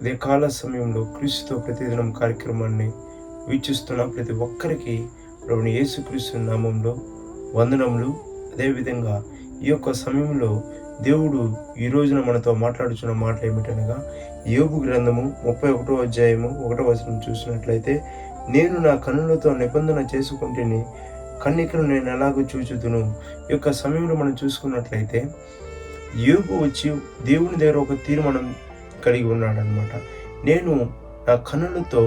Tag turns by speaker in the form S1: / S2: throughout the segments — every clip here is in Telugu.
S1: ఉదయకాల సమయంలో క్రీస్తుతో ప్రతిదినం కార్యక్రమాన్ని వీక్షిస్తున్న ప్రతి ఒక్కరికి ప్రభుని యేసుక్రీస్తు నామంలో వందనములు. అదేవిధంగా ఈ యొక్క సమయంలో దేవుడు ఈ రోజున మనతో మాట్లాడుచున్న మాట ఏమిటనగా యోగు గ్రంథము ముప్పై ఒకటో అధ్యాయము ఒకటో వచనం చూసినట్లయితే నేను నా కన్నులతో నిబంధన చేసుకుంటేనే కన్నికను నేను ఎలాగో చూచుదును. ఈ యొక్క సమయంలో మనం చూసుకున్నట్లయితే యోగు వచ్చి దేవుని దగ్గర ఒక తీర్మానం కలిగి ఉన్నాడనమాట. నేను నా కన్నులతో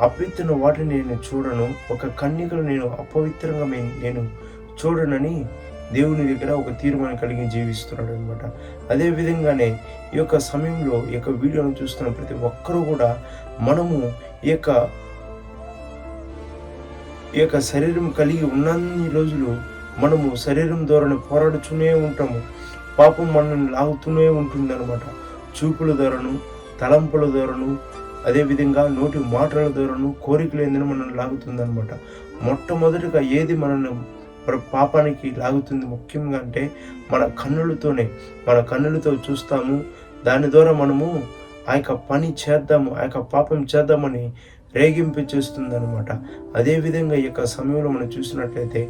S1: అపవిత్రన వాటిని నేను చూడను ఒక కన్యకను నేను అపవిత్రంగా నేను చూడనని దేవుని దగ్గర ఒక తీర్మానం కలిగి జీవిస్తున్నాడు అనమాట అదే విధంగానే ఈ యొక్క సమయంలో ఈ యొక్క వీడియోను చూస్తున్న ప్రతి ఒక్కరూ కూడా మనము ఈ యొక్క ఈ యొక్క శరీరం కలిగి ఉన్నన్ని రోజులు మనము శరీరం ద్వారా పోరాడుతూనే ఉంటాము. పాపం మనల్ని లాగుతూనే ఉంటుంది అనమాట చూపుల ద్వారాను తలంపుల ద్వారాను అదేవిధంగా నోటి మాటల ద్వారాను కోరికలు ఏందని మనల్ని లాగుతుంది అనమాట మొట్టమొదటిగా ఏది మనల్ని మన పాపానికి లాగుతుంది ముఖ్యంగా అంటే మన కన్నులతోనే మన కన్నులతో చూస్తాము. దాని ద్వారా మనము ఆ యొక్క పని చేద్దాము ఆ యొక్క పాపం చేద్దామని రేగింపు చేస్తుంది అనమాట అదేవిధంగా ఈ యొక్క సమయంలో మనం చూసినట్లయితే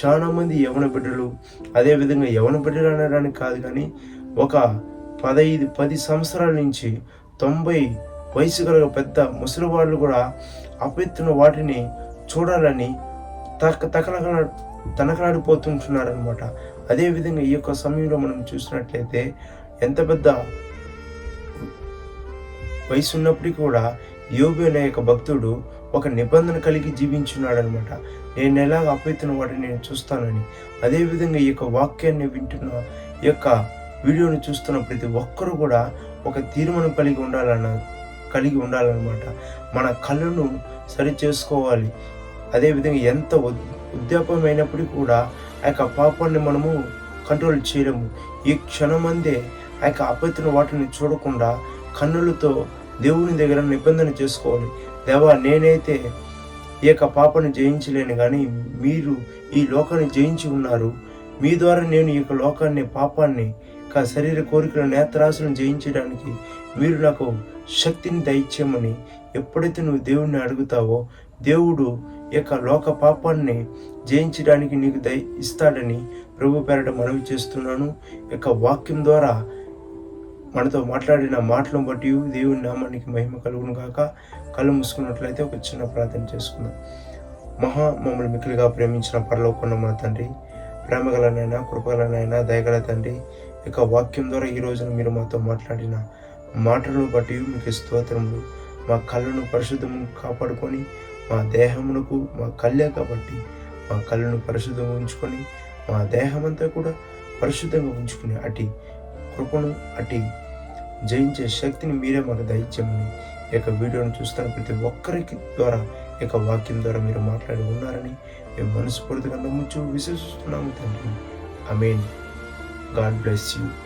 S1: చాలామంది యవన బిడ్డలు అదేవిధంగా యవన బిడ్డలు అనడానికి కాదు కానీ ఒక పదహైదు పది సంవత్సరాల నుంచి తొంభై వయసు గల పెద్ద ముసలి వాళ్ళు కూడా అపవిత్రున వాటిని చూడాలని తక తకనకలా తనకలాడిపోతుంటున్నారనమాట అదేవిధంగా ఈ యొక్క సమయంలో మనం చూసినట్లయితే ఎంత పెద్ద వయసు ఉన్నప్పటికీ కూడా యోగి అనే యొక్క భక్తుడు ఒక నిబంధన కలిగి జీవించున్నాడు అనమాట నేను ఎలాగ అపవిత్రున వాటిని నేను చూస్తానని అదేవిధంగా ఈ యొక్క వాక్యాన్ని వింటున్న ఈ యొక్క వీడియోని చూస్తున్న ప్రతి ఒక్కరూ కూడా ఒక తీర్మానం కలిగి ఉండాలన్న కలిగి ఉండాలన్నమాట. మన కళ్ళను సరి చేసుకోవాలి. అదేవిధంగా ఎంత ఉద్- కూడా ఆ యొక్క పాపాన్ని మనము కంట్రోల్ చేయలేము. ఈ క్షణమందే ఆ యొక్క అపవిత్ర వాటిని చూడకుండా కన్నులతో దేవుని దగ్గర నిబంధన చేసుకోవాలి. దేవా నేనైతే ఈ యొక్క పాపను జయించలేను కానీ మీరు ఈ లోకాన్ని జయించి ఉన్నారు. మీ ద్వారా నేను ఈ యొక్క లోకాన్ని పాపాన్ని యొక్క శరీర కోరికల నేత్రాసులను జయించడానికి మీరు నాకు శక్తిని దయచేయమని ఎప్పుడైతే నువ్వు దేవుణ్ణి అడుగుతావో దేవుడు యొక్క లోక పాపాన్ని జయించడానికి నీకు దయ ఇస్తాడని ప్రభు పేరట మనవి చేస్తున్నాను. ఈ యొక్క వాక్యం ద్వారా మనతో మాట్లాడిన మాటలను బట్టి దేవుని నామానికి మహిమ కలుగును కాక కళ్ళు మూసుకున్నట్లయితే ఒక చిన్న ప్రార్థన చేసుకుందాం. మహా మమ్మల్ని మిక్కులుగా ప్రేమించిన పరలోకున్న మా తండ్రి ప్రేమగలనైనా కృపగలనైనా దయగల తండ్రి యొక్క వాక్యం ద్వారా ఈ రోజున మీరు మాతో మాట్లాడిన మాటలను బట్టి మీకు స్తోత్రములు. మా కళ్ళను పరిశుద్ధము కాపాడుకొని మా దేహమునకు మా కళ్ళే కాబట్టి మా కళ్ళను పరిశుద్ధంగా ఉంచుకొని మా దేహమంతా కూడా పరిశుద్ధంగా ఉంచుకుని అటి కృపను అటి జయించే శక్తిని మీరే మాకు దయచేయమని ఈ యొక్క వీడియోను చూస్తున్న ప్రతి ఒక్కరికి ద్వారా ఈ యొక్క వాక్యం ద్వారా మీరు మాట్లాడి ఉన్నారని మేము మనస్ఫూర్తిగా నమ్ముచు విశ్వసిస్తున్నాము తండ్రి. అమేన్ God bless you.